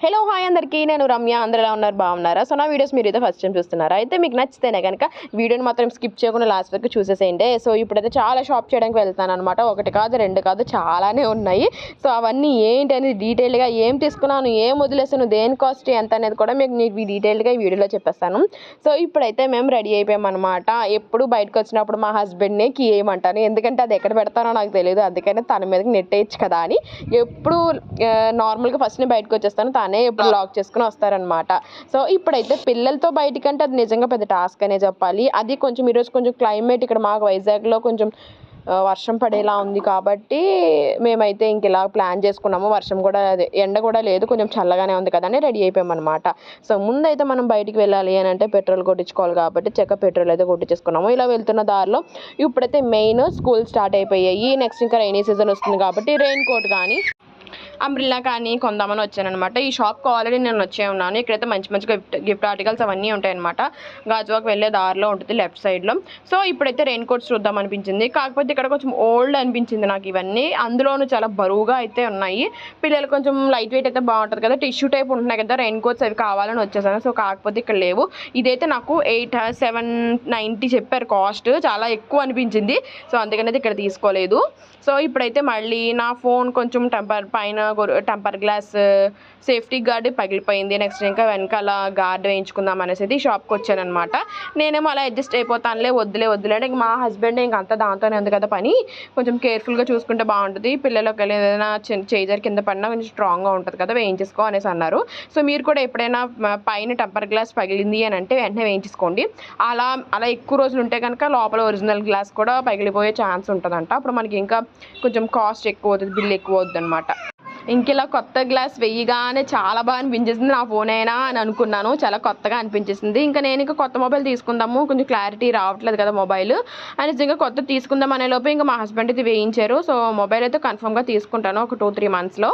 Hello hi అందరికీ. నేను రమ్య. అందరూ ఎలా ఉన్నారు? బాగున్నారా? సో నా వీడియోస్ మీరు అయితే ఫస్ట్ టైం చూస్తున్నారా? అయితే మీకు నచ్చితేనే కనుక వీడియోని మాత్రం స్కిప్ చేయకుండా లాస్ట్ వరకు చూసేసేయండి. సో ఇప్పుడైతే చాలా షాప్ చేయడానికి వెళ్తాను అనమాట ఒకటి కాదు రెండు కాదు చాలానే ఉన్నాయి. సో అవన్నీ ఏంటి అనేది డీటెయిల్గా ఏం తీసుకున్నాను ఏం వదిలేసాను దేని కాస్ట్ ఎంత అనేది కూడా మీకు నీకు డీటెయిల్గా ఈ వీడియోలో చెప్పేస్తాను. సో ఇప్పుడైతే మేము రెడీ అయిపోయామన్నమాట. ఎప్పుడు బయటకు వచ్చినప్పుడు మా హస్బెండ్ని కీ ఏమంటాను ఎందుకంటే అది ఎక్కడ పెడతానో నాకు తెలియదు అందుకని తన మీదకి నెట్టేయచ్చు కదా అని. ఎప్పుడు నార్మల్గా ఫస్ట్ నేను బయటకు వచ్చేస్తాను. తనే ఎప్పుడు లాక్ చేసుకుని వస్తారనమాట సో ఇప్పుడైతే పిల్లలతో బయటికంటే అది నిజంగా పెద్ద టాస్క్ అనే చెప్పాలి. అది కొంచెం ఈరోజు కొంచెం క్లైమేట్ ఇక్కడ మాకు వైజాగ్లో కొంచెం వర్షం పడేలా ఉంది కాబట్టి మేమైతే ఇంక ఇలా ప్లాన్ చేసుకున్నాము. వర్షం కూడా అదే ఎండ కూడా లేదు. కొంచెం చల్లగానే ఉంది కదా అని రెడీ అయిపోయామన్నమాట. సో ముందైతే మనం బయటికి వెళ్ళాలి అని అంటే పెట్రోల్ కొట్టించుకోవాలి కాబట్టి చెక్క పెట్రోల్ అయితే కొట్టించేసుకున్నాము. ఇలా వెళ్తున్న దారిలో ఇప్పుడైతే మెయిన్ స్కూల్ స్టార్ట్ అయిపోయాయి. నెక్స్ట్ ఇంకా రైనీ సీజన్ వస్తుంది కాబట్టి రెయిన్ కోట్ కానీ అంబ్రిల్లా కానీ కొందామని వచ్చానమాట ఈ షాప్కి ఆల్రెడీ నేను వచ్చే ఉన్నాను. ఇక్కడైతే మంచి మంచి గిఫ్ట్ గిఫ్ట్ ఆర్టికల్స్ అవన్నీ ఉంటాయన్నమాట. గాజువాక్ వెళ్ళే దారిలో ఉంటుంది లెఫ్ట్ సైడ్లో సో ఇప్పుడైతే రెయిన్ కోట్స్ చూద్దాం అనిపించింది. కాకపోతే ఇక్కడ కొంచెం ఓల్డ్ అనిపించింది నాకు ఇవన్నీ. అందులోనూ చాలా బరువుగా అయితే ఉన్నాయి. పిల్లలు కొంచెం లైట్ వెయిట్ అయితే బాగుంటుంది కదా. టిష్యూ టైప్ ఉంటున్నాయి కదా. రెయిన్ కోట్స్ అవి కావాలని వచ్చేసాను. సో కాకపోతే ఇక్కడ లేవు. ఇదైతే నాకు ఎయిట్ సెవెన్ నైంటీ చెప్పారు కాస్ట్ చాలా ఎక్కువ అనిపించింది. సో అందుకని అయితే ఇక్కడ తీసుకోలేదు. సో ఇప్పుడైతే మళ్ళీ నా ఫోన్ కొంచెం టెంపర్ పైన టెంపర్ గ్లాస్ సేఫ్టీ గార్డ్ పగిలిపోయింది. నెక్స్ట్ ఇంకా వెనకాల గార్డ్ వేయించుకుందాం అనేసి షాప్కి వచ్చాను షాప్కి వచ్చానమాట నేనేమో అలా అడ్జస్ట్ అయిపోతానులే వద్దులే వద్దులే అంటే మా హస్బెండ్ ఇంక అంతా దాంతోనే ఉంది కదా పని. కొంచెం కేర్ఫుల్గా చూసుకుంటే బాగుంటుంది. పిల్లలకి ఏదైనా చేజర్ కింద పడినా కొంచెం స్ట్రాంగ్గా ఉంటుంది కదా వేయించేసుకో అనేసి అన్నారు. సో మీరు కూడా ఎప్పుడైనా పైన టెంపర్ గ్లాస్ పగిలింది అని అంటే వెంటనే వేయించేసుకోండి. అలా అలా ఎక్కువ రోజులు ఉంటే కనుక లోపల ఒరిజినల్ గ్లాస్ కూడా పగిలిపోయే ఛాన్స్ ఉంటుందంట. అప్పుడు మనకి ఇంకా కొంచెం కాస్ట్ ఎక్కువ అవుతుంది బిల్ ఎక్కువ అవుతుంది అనమాట ఇంక ఇలా కొత్త గ్లాస్ వెయ్యగానే చాలా బాగా అనిపించేసింది నా ఫోన్ అయినా అని అనుకున్నాను. చాలా కొత్తగా అనిపించేసింది. ఇంకా నేను ఇంకా కొత్త మొబైల్ తీసుకుందాము. కొంచెం క్లారిటీ రావట్లేదు కదా మొబైల్ అని నిజంగా కొత్త తీసుకుందాం అనే లోపు ఇంకా మా హస్బెండ్ ఇది వేయించారు. సో మొబైల్ అయితే కన్ఫర్మ్గా తీసుకుంటాను ఒక టూ త్రీ మంత్స్లో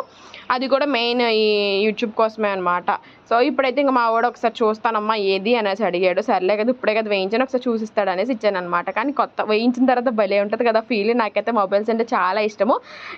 అది కూడా మెయిన్ ఈ యూట్యూబ్ కోసమే అనమాట సో ఇప్పుడైతే ఇంకా మా వాడు ఒకసారి చూస్తానమ్మా ఏది అనేసి అడిగాడు. సర్లే కదా ఇప్పుడే కదా వేయించాను ఒకసారి చూసిస్తాడు అనేసి ఇచ్చాను అనమాట కానీ కొత్త వేయించిన తర్వాత భలే ఉంటుంది కదా ఫీల్ నాకైతే మొబైల్స్ అంటే చాలా ఇష్టము.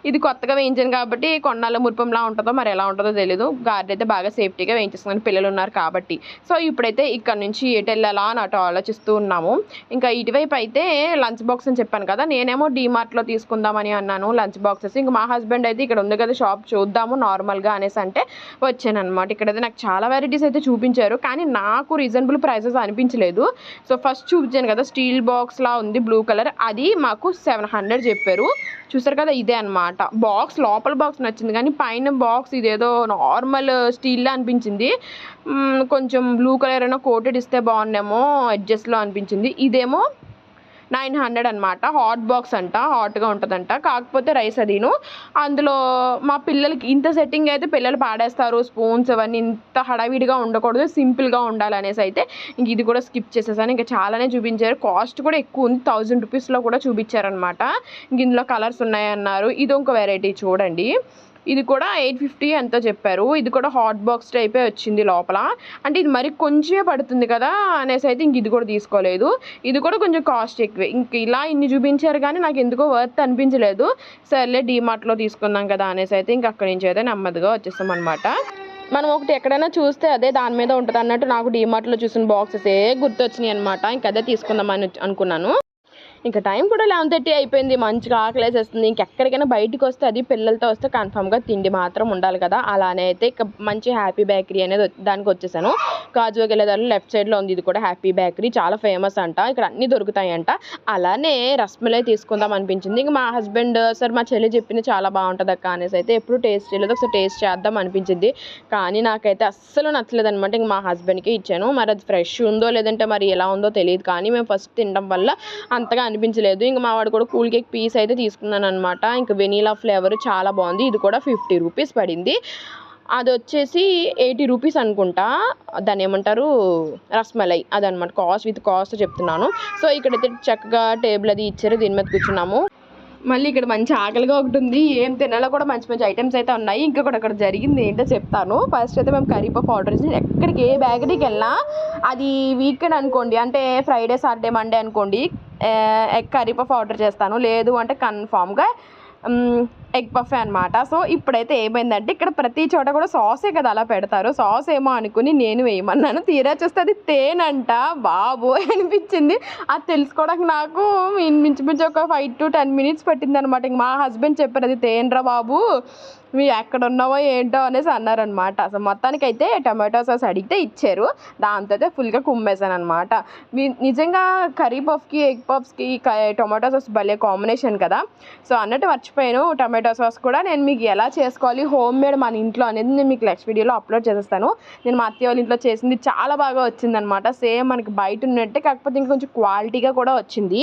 ఇది కొత్తగా వేయించాను కాబట్టి కొన్నాళ్ళ మురిపంలా ఉంటుందో మరి ఎలా ఉంటుందో తెలియదు గార్డ్ అయితే బాగా సేఫ్టీగా వేయించేస్తుందని పిల్లలు ఉన్నారు కాబట్టి. సో ఇప్పుడైతే ఇక్కడ నుంచి ఎటు వెళ్ళాలా అని అటు ఆలోచిస్తూ ఉన్నాము. ఇంకా ఇటువైపు అయితే లంచ్ బాక్స్ అని చెప్పాను కదా నేనేమో డీమార్ట్లో తీసుకుందామని అన్నాను లంచ్ బాక్సెస్. ఇంకా మా హస్బెండ్ అయితే ఇక్కడ ఉంది కదా షాప్ చూద్దాము నార్మల్గా అనేసి అంటే వచ్చానమాట ఇక్కడ ఇక్కడైతే నాకు చాలా వెరైటీస్ అయితే చూపించారు. కానీ నాకు రీజనబుల్ ప్రైసెస్ అనిపించలేదు. సో ఫస్ట్ చూపించాను కదా స్టీల్ బాక్స్ లా ఉంది బ్లూ కలర్ అది మాకు సెవెన్ హండ్రెడ్ చెప్పారు. చూసారు కదా ఇదే అన్నమాట. బాక్స్ లోపల బాక్స్ నచ్చింది. కానీ పైన బాక్స్ ఇదేదో నార్మల్ స్టీల్లా అనిపించింది. కొంచెం బ్లూ కలర్ అయినా కోటెడ్ ఇస్తే బాగుండేమో అడ్జస్ట్లో అనిపించింది. ఇదేమో నైన్ హండ్రెడ్ అనమాట హాట్ బాక్స్ అంట హాట్గా ఉంటుందంట. కాకపోతే రైస్ అదిను అందులో మా పిల్లలకి ఇంత సెట్టింగ్ అయితే పిల్లలు పాడేస్తారు. స్పూన్స్ అవన్నీ ఇంత హడావిడిగా ఉండకూడదు. సింపుల్గా ఉండాలనేసి అయితే ఇంక ఇది కూడా స్కిప్ చేసేసాను. ఇంకా చాలానే చూపించారు. కాస్ట్ కూడా ఎక్కువ ఉంది. థౌజండ్ రూపీస్లో కూడా చూపించారనమాట ఇంక ఇందులో కలర్స్ ఉన్నాయన్నారు. ఇది ఇంకో వెరైటీ చూడండి. ఇది కూడా ఎయిట్ ఫిఫ్టీ ఎంతో చెప్పారు. ఇది కూడా హాట్ బాక్స్ టైపే వచ్చింది లోపల. అంటే ఇది మరి కొంచెమే పడుతుంది కదా అనేసి అయితే ఇంక ఇది కూడా తీసుకోలేదు. ఇది కూడా కొంచెం కాస్ట్ ఎక్కువే. ఇంక ఇలా ఇన్ని చూపించారు కానీ నాకు ఎందుకో వర్త్ అనిపించలేదు. సర్లే డీమార్ట్లో తీసుకుందాం కదా అనేసి అయితే ఇంక అక్కడి నుంచి అయితే నెమ్మదిగా వచ్చేస్తాం అనమాట మనం ఒకటి ఎక్కడైనా చూస్తే అదే దాని మీద ఉంటుంది అన్నట్టు నాకు డీమార్ట్లో చూసిన బాక్సెస్ ఏ గుర్తొచ్చినాయి అనమాట ఇంక అదే తీసుకుందామని అనుకున్నాను. ఇంకా టైం కూడా లెవెన్ థర్టీ అయిపోయింది. మంచిగా ఆకలేసేస్తుంది ఇంకెక్కడికైనా బయటకు వస్తే అది పిల్లలతో వస్తే కన్ఫామ్గా తిండి మాత్రం ఉండాలి కదా. అలానే అయితే ఇక మంచి హ్యాపీ బేకరీ అనేది దానికి వచ్చేసాను. గాజువాకి వెళ్ళేదారు లెఫ్ట్ సైడ్లో ఉంది. ఇది కూడా హ్యాపీ బేకరీ చాలా ఫేమస్ అంట. ఇక్కడ అన్నీ దొరుకుతాయంట. అలానే రస్మలై తీసుకుందాం అనిపించింది. ఇంకా మా హస్బెండ్ సార్ మా చెల్లి చెప్పింది చాలా బాగుంటుంది అక్క అనేసి అయితే ఎప్పుడు టేస్ట్ చేయలేదు. ఒకసారి టేస్ట్ చేద్దాం అనిపించింది. కానీ నాకైతే అస్సలు నచ్చలేదు అనమాట ఇంక మా హస్బెండ్కి ఇచ్చాను. మరి అది ఫ్రెష్ ఉందో లేదంటే మరి ఎలా ఉందో తెలియదు. కానీ మేము ఫస్ట్ తినడం వల్ల అంతగా అనిపించలేదు. ఇంకా మా వాడు కూడా కూల్ కేక్ పీస్ అయితే తీసుకున్నాను అనమాట ఇంకా వెనీలా ఫ్లేవర్ చాలా బాగుంది. ఇది కూడా ఫిఫ్టీ రూపీస్ పడింది. అది వచ్చేసి ఎయిటీ రూపీస్ అనుకుంటా. దాన్ని ఏమంటారు? రస్మలై అదనమాట కాస్ట్ విత్ కాస్ట్ చెప్తున్నాను. సో ఇక్కడైతే చక్కగా టేబుల్ అది ఇచ్చారు. దీని మీద కూర్చున్నాము. మళ్ళీ ఇక్కడ మంచి ఆకలిగా ఒకటి ఉంది. ఏం తినాలో కూడా మంచి మంచి ఐటమ్స్ అయితే ఉన్నాయి. ఇంకా కూడా అక్కడ జరిగింది ఏంటో చెప్తాను. ఫస్ట్ అయితే మేము కర్రీ పఫ్ ఆర్డర్ చేసి ఎక్కడికి ఏ బేకరీకి వెళ్ళినా అది వీకెండ్ అనుకోండి. అంటే ఫ్రైడే సాటర్డే మండే అనుకోండి ఎగ్ కర్రీ పఫ్ ఆర్డర్ చేస్తాను. లేదు అంటే కన్ఫామ్గా ఎగ్ పఫే అనమాట సో ఇప్పుడైతే ఏమైందంటే ఇక్కడ ప్రతి చోట కూడా సాసే కదా అలా పెడతారు. సాస్ ఏమో అనుకుని నేను వేయమన్నాను. తీరా చూస్తే అది తేనంట. బాబు అనిపించింది. అది తెలుసుకోవడానికి నాకు మించుమించు ఒక ఫైవ్ టు టెన్ మినిట్స్ పట్టింది అనమాట ఇంక మా హస్బెండ్ చెప్పారు అది తేనరా బాబు. మీ ఎక్కడ ఉన్నావో ఏంటో అనేసి అన్నారనమాట. అసలు మొత్తానికి అయితే టమాటో సాస్ అడిగితే ఇచ్చారు. దాంతో అయితే ఫుల్గా కుమ్మేశాను అనమాట మీ నిజంగా కర్రీ పఫ్కి ఎగ్ పఫ్స్కి టొమాటో సాస్ భలే కాంబినేషన్ కదా! సో అన్నట్టు మర్చిపోయాను. టమాటో సాస్ కూడా నేను మీకు ఎలా చేసుకోవాలి హోమ్ మేడ్ మన ఇంట్లో అనేది నేను మీకు నెక్స్ట్ వీడియోలో అప్లోడ్ చేసేస్తాను. నేను మా అత్తయ్య వాళ్ళ ఇంట్లో చేసింది చాలా బాగా వచ్చిందనమాట. సేమ్ మనకి బయట ఉన్నట్టే కాకపోతే ఇంకొంచెం క్వాలిటీగా కూడా వచ్చింది.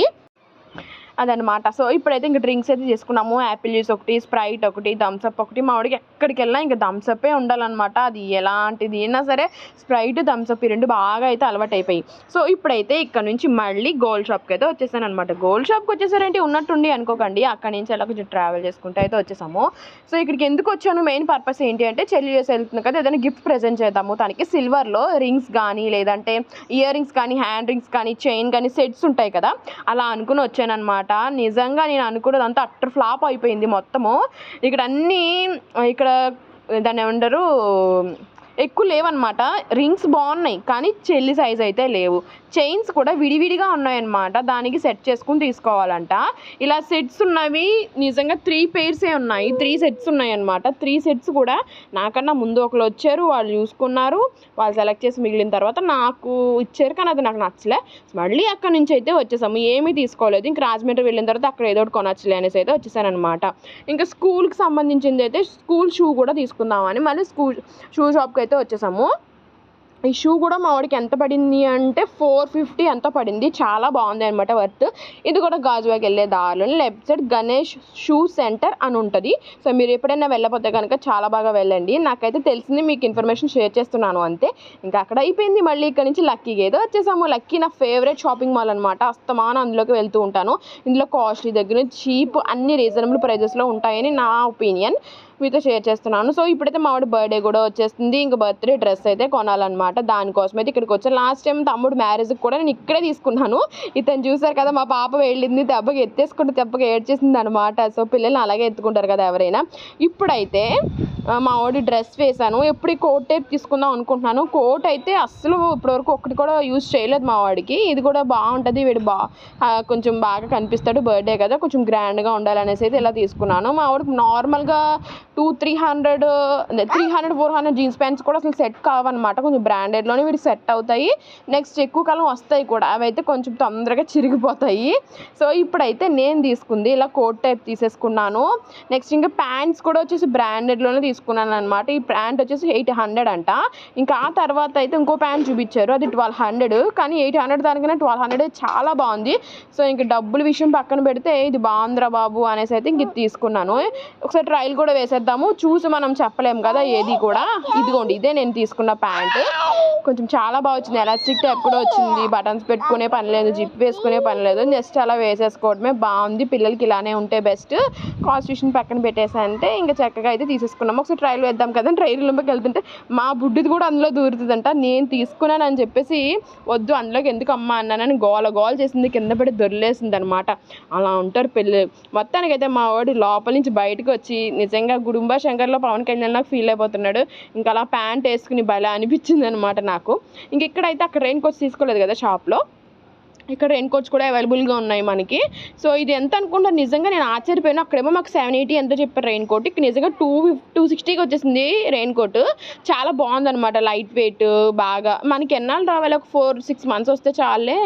అదనమాట సో ఇప్పుడైతే ఇంకా డ్రింక్స్ అయితే చేసుకున్నాము. యాపిల్ జ్యూస్ ఒకటి స్ప్రైట్ ఒకటి థమ్స్అప్ ఒకటి. మా వాడికి ఎక్కడికి వెళ్ళినా ఇంకా థమ్స్అప్పే ఉండాలన్నమాట. అది ఎలాంటిది అయినా సరే స్ప్రైట్ థమ్స్అప్ ఈ రెండు బాగా అయితే అలవాటు అయిపోయి సో ఇప్పుడైతే ఇక్కడ నుంచి మళ్ళీ గోల్డ్ షాప్కి అయితే వచ్చేసాను అనమాట గోల్డ్ షాప్కి వచ్చేసారంటే? ఉన్నట్టుండి అనుకోకండి. అక్కడి నుంచి అలా కొంచెం ట్రావెల్ చేసుకుంటే అయితే వచ్చేసాము. సో ఇక్కడికి ఎందుకు వచ్చాను? మెయిన్ పర్పస్ ఏంటి అంటే చెల్లి చేసి వెళ్తుంది కదా ఏదైనా గిఫ్ట్ ప్రజెంట్ చేద్దాము. తనకి సిల్వర్లో రింగ్స్ కానీ లేదంటే ఇయర్ రింగ్స్ కానీ హ్యాండ్ రింగ్స్ కానీ చైన్ కానీ సెట్స్ ఉంటాయి కదా. అలా అనుకుని వచ్చానమాట అనమాట. నిజంగా నేను అనుకున్నదంతా అట్టర్ ఫ్లాప్ అయిపోయింది మొత్తము. ఇక్కడ అన్నీ ఇక్కడ దాన్ని ఏమంటారు ఎక్కువ లేవన్నమాట. రింగ్స్ బాగున్నాయి కానీ చెల్లి సైజ్ అయితే లేవు. చైన్స్ కూడా విడివిడిగా ఉన్నాయన్నమాట. దానికి సెట్ చేసుకుని తీసుకోవాలంట. ఇలా సెట్స్ ఉన్నవి నిజంగా త్రీ పేర్సే ఉన్నాయి. త్రీ సెట్స్ ఉన్నాయన్నమాట. త్రీ సెట్స్ కూడా నాకన్నా ముందు ఒకరు వచ్చారు వాళ్ళు చూసుకున్నారు వాళ్ళు సెలెక్ట్ చేసి మిగిలిన తర్వాత నాకు ఇచ్చారు కానీ అది నాకు నచ్చలే. మళ్ళీ అక్కడ నుంచి అయితే వచ్చేసాము. ఏమీ తీసుకోలేదు. ఇంక రాజమండ్రి వెళ్ళిన తర్వాత అక్కడ ఏదో ఒకటి కొనచ్చులే అనేసి అయితే వచ్చేసానమాట ఇంకా స్కూల్కి సంబంధించింది అయితే స్కూల్ షూ కూడా తీసుకుందామని మళ్ళీ స్కూల్ షూ షాప్కి అయితే వచ్చేసాము. ఈ షూ కూడా మా వాడికి ఎంత పడింది అంటే ఫోర్ ఫిఫ్టీ ఎంత పడింది. చాలా బాగుంది అనమాట వర్త్. ఇది కూడా గాజువాకి వెళ్ళే దారిలో left side Ganesh shoe centre అని ఉంటుంది. సో మీరు ఎప్పుడైనా వెళ్ళకపోతే కనుక చాలా బాగా వెళ్ళండి. నాకైతే తెలిసింది మీకు ఇన్ఫర్మేషన్ షేర్ చేస్తున్నాను అంతే. ఇంకా అక్కడ అయిపోయింది మళ్ళీ ఇక్కడ నుంచి లక్కీకి. ఏదో వచ్చేసాము. లక్కీ నా ఫేవరెట్ షాపింగ్ మాల్ అనమాట అస్తమానం అందులోకి వెళ్తూ ఉంటాను. ఇందులో కాస్ట్లీ దగ్గర చీప్ అన్ని రీజనబుల్ ప్రైజెస్లో ఉంటాయని నా ఒపీనియన్. మీతో షేర్ చేస్తున్నాను. సో ఇప్పుడైతే మా వాడి బర్త్డే కూడా వచ్చేస్తుంది. ఇంకా బర్త్డే డ్రెస్ అయితే కొనాలన్నమాట. దానికోసం అయితే ఇక్కడికి వచ్చాను. లాస్ట్ టైం తమ్ముడు మ్యారేజ్కి కూడా నేను ఇక్కడే తీసుకున్నాను. ఇతను చూసారు కదా మా పాప వెళ్ళింది దెబ్బకి ఎత్తేసుకుంటే దెబ్బకి ఏడ్చేసింది అనమాట సో పిల్లల్ని అలాగే ఎత్తుకుంటారు కదా ఎవరైనా. ఇప్పుడైతే మా వాడి డ్రెస్ వేశాను. ఎప్పుడు ఈ కోట్ టైప్ తీసుకుందాం అనుకుంటున్నాను. కోట్ అయితే అస్సలు ఇప్పటివరకు ఒకటి కూడా యూజ్ చేయలేదు మా వాడికి ఇది కూడా బాగుంటుంది. వీడు బా కొంచెం బాగా కనిపిస్తాడు బర్త్డే కదా కొంచెం గ్రాండ్గా ఉండాలనేసి అయితే ఇలా తీసుకున్నాను. మా వాడికి నార్మల్గా two three hundred three hundred four hundred jeans pants కూడా అసలు సెట్ కావన్నమాట. కొంచెం బ్రాండెడ్లోనే వీడికి సెట్ అవుతాయి. నెక్స్ట్ ఎక్కువ కాలం వస్తాయి కూడా. అవి అయితే కొంచెం తొందరగా చిరిగిపోతాయి. సో ఇప్పుడైతే నేను తీసుకుంది ఇలా కోట్ టైప్ తీసేసుకున్నాను. నెక్స్ట్ ఇంకా ప్యాంట్స్ కూడా వచ్చేసి బ్రాండెడ్లోనే తీసుకున్నాను అనమాట ఈ ప్యాంట్ వచ్చేసి ఎయిట్ హండ్రెడ్ అంట. ఇంకా ఆ తర్వాత అయితే ఇంకో ప్యాంట్ చూపించారు. అది ట్వెల్వ్ హండ్రెడ్. కానీ ఎయిట్ హండ్రెడ్ దానికన్నా ట్వెల్వ్ హండ్రెడ్ చాలా బాగుంది. సో ఇంక డబ్బుల విషయం పక్కన పెడితే ఇది బాగుందిరా బాబు అనేసి అయితే ఇంక ఇది తీసుకున్నాను. ఒకసారి ట్రయల్ కూడా వేసేద్దాము చూసి మనం చెప్పలేము కదా ఏది కూడా. ఇదిగోండి ఇదే నేను తీసుకున్న ప్యాంట్. కొంచెం చాలా బాగా వచ్చింది. ఎలాస్టిక్ టైప్ కూడా వచ్చింది. బటన్స్ పెట్టుకునే పని లేదు. జిప్ వేసుకునే పని లేదు. జస్ట్ అలా వేసేసుకోవడమే. బాగుంది. పిల్లలకి ఇలానే ఉంటే బెస్ట్. కాన్స్టిట్యూషన్ పక్కన పెట్టేసంటే ఇంకా చక్కగా అయితే తీసేసుకున్నాం. ఒకసారి ట్రైల్ వేద్దాం కదా. ట్రైల్లోకి వెళ్తుంటే మా బుడ్డిది కూడా అందులో దూరుతుందంట. నేను తీసుకున్నాను అని చెప్పేసి వద్దు అందులోకి ఎందుకు అమ్మా అన్నానని గోల గోల చేసింది. కింద పడి దొరిలేసింది అనమాట అలా ఉంటారు పిల్లలు మొత్తానికైతే మా వాడు లోపల నుంచి బయటకు వచ్చి నిజంగా కుటుంబ శంకర్లో పవన్ కళ్యాణ్ నాకు ఫీల్ అయిపోతున్నాడు. ఇంకా అలా ప్యాంట్ వేసుకుని భలే అనిపించింది అనమాట నాకు. ఇంక ఇక్కడైతే అక్కడ రెయిన్ కోట్స్ తీసుకోలేదు కదా షాప్లో ఇక్కడ రెయిన్ కోట్స్ కూడా అవైలబుల్గా ఉన్నాయి మనకి. సో ఇది ఎంత అనుకుంటారు? నిజంగా నేను ఆశ్చర్యపోయాను. అక్కడేమో మాకు సెవెన్ ఎయిటీ ఎంతో చెప్పారు రెయిన్ కోట్ ఇక్కడ నిజంగా టూ టూ సిక్స్టీకి వచ్చేసింది రెయిన్ కోట్ చాలా బాగుందనమాట లైట్ వెయిట్ బాగా. మనకి ఎన్నాళ్ళు రావాలి? ఒక ఫోర్ సిక్స్ మంత్స్ వస్తే చాలే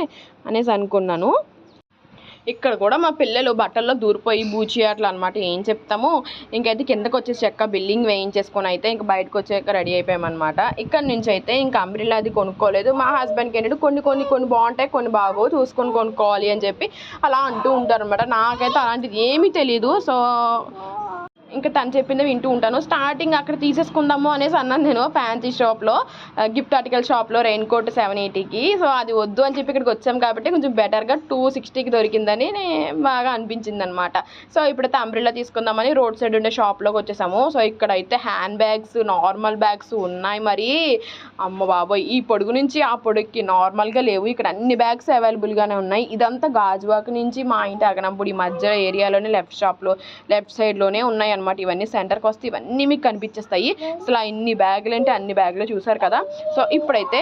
అనేసి అనుకున్నాను. ఇక్కడ కూడా మా పిల్లలు బట్టల్లో దూరిపోయి బూచి అట్లా అనమాట ఏం చెప్తాము? ఇంకైతే కిందకు వచ్చేసి చెక్క బిల్డింగ్ వేయించేసుకొని అయితే ఇంకా బయటకు వచ్చాక రెడీ అయిపోయామన్నమాట. ఇక్కడ నుంచి అయితే ఇంకా అంబ్రిల్లా అది కొనుక్కోలేదు. మా హస్బెండ్కి ఏంటంటే కొన్ని కొన్ని కొన్ని బాగుంటాయి కొన్ని బాగోవు చూసుకొని కొనుక్కోవాలి అని చెప్పి అలా అంటూ ఉంటారు అనమాట నాకైతే అలాంటిది ఏమీ తెలియదు సో ఇంకా తను చెప్పింది వింటూ ఉంటాను. స్టార్టింగ్ అక్కడ తీసేసుకుందాము అనేసి అన్నాను నేను ఫ్యాన్సీ షాప్లో గిఫ్ట్ ఆర్టికల్ షాప్లో రెయిన్ కోట్ సెవెన్ ఎయిటీకి సో అది వద్దు అని చెప్పి ఇక్కడికి వచ్చాం కాబట్టి కొంచెం బెటర్గా టూ సిక్స్టీకి దొరికిందని బాగా అనిపించింది అనమాట సో ఇప్పుడైతే అంబ్రిల్లా తీసుకుందామని రోడ్ సైడ్ ఉండే షాప్లోకి వచ్చేసాము. సో ఇక్కడైతే హ్యాండ్ బ్యాగ్స్ నార్మల్ బ్యాగ్స్ ఉన్నాయి మరి. అమ్మ బాబోయ్ ఈ పొడుగు నుంచి ఆ పొడుగుకి నార్మల్గా లేవు. ఇక్కడ అన్ని బ్యాగ్స్ అవైలబుల్గానే ఉన్నాయి. ఇదంతా గాజువాక్ నుంచి మా ఇంటి అగనంపూడి మధ్య ఏరియాలోనే లెఫ్ట్ షాప్లో లెఫ్ట్ సైడ్లోనే ఉన్నాయి అనమాట ఇవన్నీ సెంటర్కి వస్తే ఇవన్నీ మీకు కనిపించేస్తాయి. అసలు ఇన్ని బ్యాగులు అంటే అన్ని బ్యాగులు చూసారు కదా? సో ఇప్పుడైతే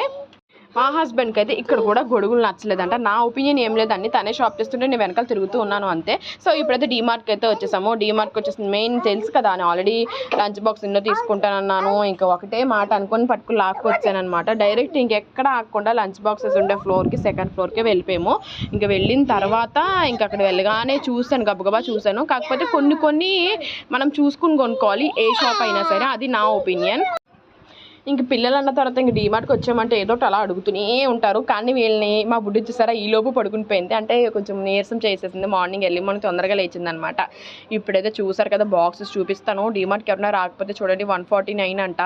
మా హస్బెండ్కి అయితే ఇక్కడ కూడా గొడుగులు నచ్చలేదంట. నా ఒపీనియన్ ఏం లేదండి తనే షాప్ చేస్తుంటే నేను వెనకాల తిరుగుతూ ఉన్నాను అంతే. సో ఇప్పుడైతే డీమార్ట్కి అయితే వచ్చేసాము. డీమార్ట్కి వచ్చేసి మెయిన్ తెలుసు కదా నేను ఆల్రెడీ లంచ్ బాక్స్ ఎన్నో తీసుకుంటానన్నాను. ఇంకా ఒకటే మాట అనుకొని పట్టుకుని లాక్కొచ్చానమాట డైరెక్ట్ ఇంకెక్కడ ఆకుండా లంచ్ బాక్సెస్ ఉండే ఫ్లోర్కి సెకండ్ ఫ్లోర్కి వెళ్ళిపోయాము. ఇంకా వెళ్ళిన తర్వాత ఇంకా అక్కడ వెళ్ళగానే చూశాను గబగబా చూశాను. కాకపోతే కొన్ని కొన్ని మనం చూసుకుని కొనుక్కోవాలి. ఏ షాప్ అయినా సరే అది నా ఒపీనియన్ ఇంక పిల్లలు అన్న తర్వాత ఇంక డీమార్ట్కి వచ్చామంటే ఏదో అలా అడుగుతూనే ఉంటారు. కానీ వీళ్ళని మా బుడ్డి చూసారా ఈ లోపు పడుకుని పోయింది. అంటే కొంచెం నీరసం చేసేసింది. మార్నింగ్ వెళ్ళి మనం తొందరగా లేచిందనమాట. ఇప్పుడైతే చూసారు కదా బాక్సెస్ చూపిస్తాను. డీమార్ట్కి ఎవరైనా రాకపోతే చూడండి వన్ ఫార్టీ నైన్ అంట.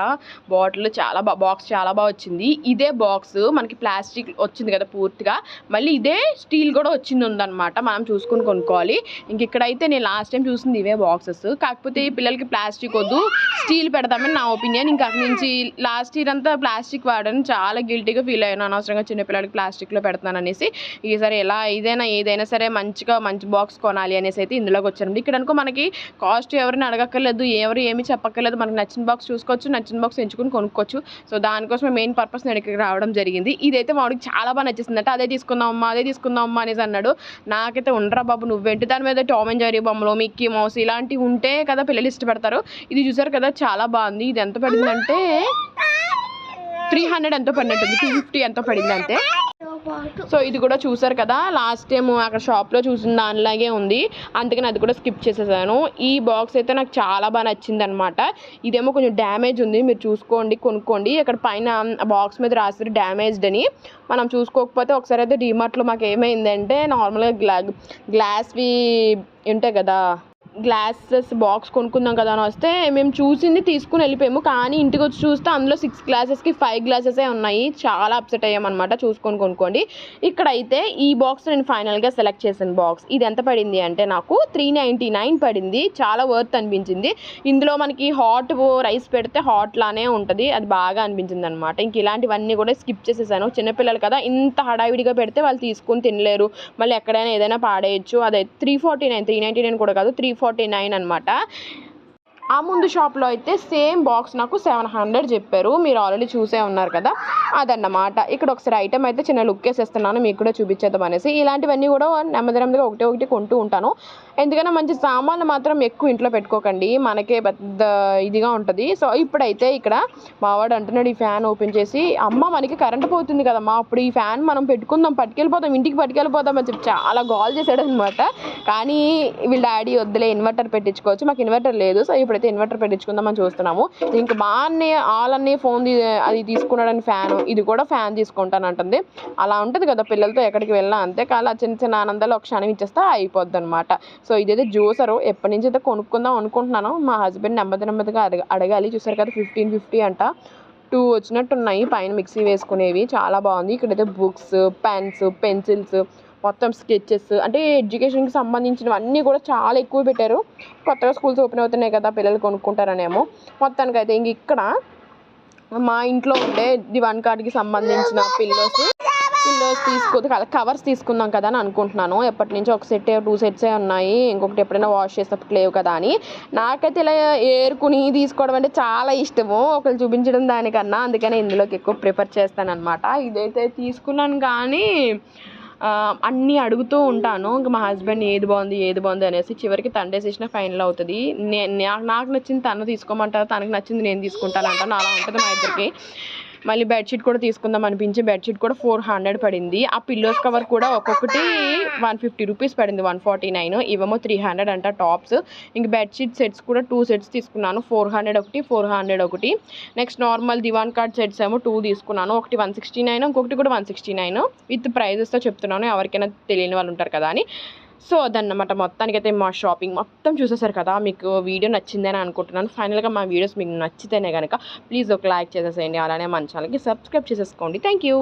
బాటిల్ చాలా బా బాక్స్ చాలా బాగా వచ్చింది. ఇదే బాక్స్ మనకి ప్లాస్టిక్ వచ్చింది కదా పూర్తిగా. మళ్ళీ ఇదే స్టీల్ కూడా వచ్చింది ఉందన్నమాట మనం చూసుకుని కొనుక్కోవాలి. ఇంక ఇక్కడైతే నేను లాస్ట్ టైం చూసింది ఇవే బాక్సెస్. కాకపోతే ఈ పిల్లలకి ప్లాస్టిక్ వద్దు. స్టీల్ పెడదామని నా ఒపీనియన్. ఇంకా అక్కడి నుంచి లాస్ట్ ఇయర్ అంతా ప్లాస్టిక్ వాడని చాలా గిల్టీగా ఫీల్ అయ్యాను. అనవసరంగా చిన్నపిల్లలకి ప్లాస్టిక్లో పెడతాను అనేసి ఈసారి ఎలా ఏదైనా ఏదైనా సరే మంచిగా మంచి బాక్స్ కొనాలి అనేసి అయితే ఇందులోకి వచ్చాను. ఇక్కడ అనుకో మనకి కాస్ట్ ఎవరిని అడగక్కర్లేదు ఎవరు ఏమి చెప్పక్కర్లేదు. మనకి నచ్చిన బాక్స్ చూసుకోవచ్చు నచ్చిన బాక్స్ ఎంచుకుని కొనుక్కోవచ్చు. సో దానికోసం మెయిన్ పర్పస్ నేను ఇక్కడికి రావడం జరిగింది. ఇదైతే వాడికి చాలా బాగా నచ్చేసింది అంటే అదే తీసుకుందాం అమ్మా అదే తీసుకుందాం అమ్మా అనేసి అన్నాడు. నాకైతే ఉండరా బాబు నువ్వేంటి? దాని మీద టామ్ అండ్ జరీ బొమ్మలు మిక్కీ మౌస్ ఇలాంటివి ఉంటే కదా పిల్లలు ఇష్టపడతారు. ఇది చూసారు కదా చాలా బాగుంది. ఇది ఎంత పడిందంటే త్రీ హండ్రెడ్ ఎంతో పడినట్టుంది టూ ఫిఫ్టీ ఎంతో పడింది అంతే. సో ఇది కూడా చూసారు కదా లాస్ట్ టైం అక్కడ షాప్లో చూసిన దానిలాగే ఉంది. అందుకని అది కూడా స్కిప్ చేసేసాను. ఈ బాక్స్ అయితే నాకు చాలా బాగా నచ్చింది అనమాట ఇదేమో కొంచెం డ్యామేజ్ ఉంది మీరు చూసుకోండి కొనుక్కోండి. అక్కడ పైన బాక్స్ మీద రాసారు డ్యామేజ్డ్ అని. మనం చూసుకోకపోతే ఒకసారి అయితే డీమార్ట్లో మాకు ఏమైందంటే నార్మల్గా గ్లా గ్లాస్వి ఉంటాయి కదా గ్లాసెస్ బాక్స్ కొనుక్కుందాం కదా అని వస్తే మేము చూసింది తీసుకుని వెళ్ళిపోయాము. కానీ ఇంటికి వచ్చి చూస్తే అందులో సిక్స్ గ్లాసెస్కి ఫైవ్ గ్లాసెసే ఉన్నాయి. చాలా అప్సెట్ అయ్యామన్నమాట చూసుకొని కొనుక్కోండి. ఇక్కడైతే ఈ బాక్స్ నేను ఫైనల్గా సెలెక్ట్ చేసిన బాక్స్ ఇది ఎంత పడింది అంటే నాకు త్రీ నైంటీ నైన్ పడింది. చాలా వర్త్ అనిపించింది. ఇందులో మనకి హాట్ రైస్ పెడితే హాట్లానే ఉంటుంది. అది బాగా అనిపించింది అనమాట ఇంక ఇలాంటివన్నీ కూడా స్కిప్ చేసేసాను. చిన్నపిల్లలు కదా ఇంత హడావిడిగా పెడితే వాళ్ళు తీసుకొని తినలేరు. మళ్ళీ ఎక్కడైనా ఏదైనా పాడేయచ్చు. అదే three forty nine three ninety nine కూడా కాదు త్రీ ఫార్టీ నైన్ అనమాట ఆ ముందు షాప్లో అయితే సేమ్ బాక్స్ నాకు సెవెన్ హండ్రెడ్ చెప్పారు. మీరు ఆల్రెడీ చూసే ఉన్నారు కదా? అదన్నమాట. ఇక్కడ ఒకసారి ఐటమ్ అయితే చిన్న లుక్ వేసేస్తున్నాను. మీకు కూడా చూపించేద్దాం అనేసి. ఇలాంటివన్నీ కూడా నెమ్మది నెమ్మదిగా ఒకటి ఒకటి కొంటూ ఉంటాను. ఎందుకంటే మంచి సామాన్లు మాత్రం ఎక్కువ ఇంట్లో పెట్టుకోకండి. మనకే పెద్ద ఇదిగా ఉంటుంది. సో ఇప్పుడైతే ఇక్కడ మావాడు అంటున్నాడు ఈ ఫ్యాన్ ఓపెన్ చేసి అమ్మ మనకి కరెంట్ పోతుంది కదమ్మా అప్పుడు ఈ ఫ్యాన్ మనం పెట్టుకుందాం పట్టుకెళ్ళిపోతాం ఇంటికి పట్టుకెళ్ళిపోదాం అని చెప్పి చాలా గాల్ చేశాడు అనమాట కానీ వీళ్ళ డాడీ వద్దులే ఇన్వర్టర్ పెట్టించుకోవచ్చు. మాకు ఇన్వర్టర్ లేదు. సో ఇప్పుడైతే ఇన్వర్టర్ పెట్టించుకుందామని చూస్తున్నాము. ఇంక మా అన్నయ్య ఆలన్నీ ఫోన్ అది తీసుకున్నాడని ఫ్యాన్ ఇది కూడా ఫ్యాన్ తీసుకుంటానంటుంది అలా ఉంటుంది కదా పిల్లలతో ఎక్కడికి వెళ్ళినా అంతే. కాదు చిన్న చిన్న ఆనందాలు ఒక క్షణం ఇచ్చేస్తే అయిపోద్ది అనమాట సో ఇదైతే జ్యూసరు ఎప్పటి నుంచి అయితే కొనుక్కుందాం అనుకుంటున్నాను మా హస్బెండ్ నెమ్మది నెమ్మదిగా అడగ అడగాలి. చూసారు కదా ఫిఫ్టీన్ ఫిఫ్టీ అంట. టూ వచ్చినట్టు ఉన్నాయి పైన మిక్సీ వేసుకునేవి. చాలా బాగుంది. ఇక్కడైతే బుక్స్ పెన్స్ పెన్సిల్స్ మొత్తం స్కెచెస్. అంటే ఎడ్యుకేషన్కి సంబంధించినవన్నీ కూడా చాలా ఎక్కువ పెట్టారు. కొత్తగా స్కూల్స్ ఓపెన్ అవుతున్నాయి కదా పిల్లలు కొనుక్కుంటారనేమో. మొత్తానికైతే ఇంక ఇక్కడ మా ఇంట్లో ఉండే దివాన్ కార్డ్కి సంబంధించిన పిల్లోస్ పిల్లోస్ తీసుకో కవర్స్ తీసుకుందాం కదా అని అనుకుంటున్నాను. ఎప్పటి నుంచో ఒక సెట్ టూ సెట్సే ఉన్నాయి. ఇంకొకటి ఎప్పుడైనా వాష్ చేసేటప్పుడు లేవు కదా అని. నాకైతే ఇలా ఏరుకుని తీసుకోవడం అంటే చాలా ఇష్టము. ఒకరు చూపించడం దానికన్నా. అందుకనే ఇందులోకి ఎక్కువ ప్రిఫర్ చేస్తాను ఇదైతే తీసుకున్నాను కానీ అన్నీ అడుగుతూ ఉంటాను. ఇంకా మా హస్బెండ్ ఏది బాగుంది ఏది బాగుంది అనేసి చివరికి తను డెసిషన్ ఫైనల్ అవుతుంది. నేను నాకు నాకు నచ్చింది తను తీసుకోమంటారు తనకు నచ్చింది నేను తీసుకుంటాను అంటాను. అలా ఉంటుంది మా ఇద్దరికి. మళ్ళీ బెడ్షీట్ కూడా తీసుకుందాం అనిపించి బెడ్షీట్ కూడా ఫోర్ హండ్రెడ్ పడింది. ఆ పిల్లోస్ కవర్ కూడా ఒక్కొక్కటి వన్ ఫిఫ్టీ రూపీస్ పడింది వన్ ఫార్టీ నైన్ ఇవేమో త్రీ హండ్రెడ్ అంట టాప్స్ ఇంక బెడ్షీట్ సెట్స్ కూడా టూ సెట్స్ తీసుకున్నాను. ఫోర్ హండ్రెడ్ ఒకటి ఫోర్ హండ్రెడ్ ఒకటి. Next normal divan card sets ఏమో టూ తీసుకున్నాను. ఒకటి వన్ సిక్స్టీ నైన్ ఇంకొకటి కూడా వన్ సిక్స్టీ నైన్ విత్ ప్రైజెస్తో చెప్తున్నాను. ఎవరికైనా తెలియని వాళ్ళు ఉంటారు కదా అని. సో అదన్నమాట మొత్తానికైతే మా షాపింగ్ మొత్తం చూసేసారు కదా మీకు వీడియో నచ్చిందని అనుకుంటున్నాను. ఫైనల్గా మా వీడియోస్ మీకు నచ్చితేనే కనుక ప్లీజ్ ఒక లైక్ చేసేసేయండి అలానే మన ఛానల్కి సబ్స్క్రైబ్ చేసేసుకోండి. Thank you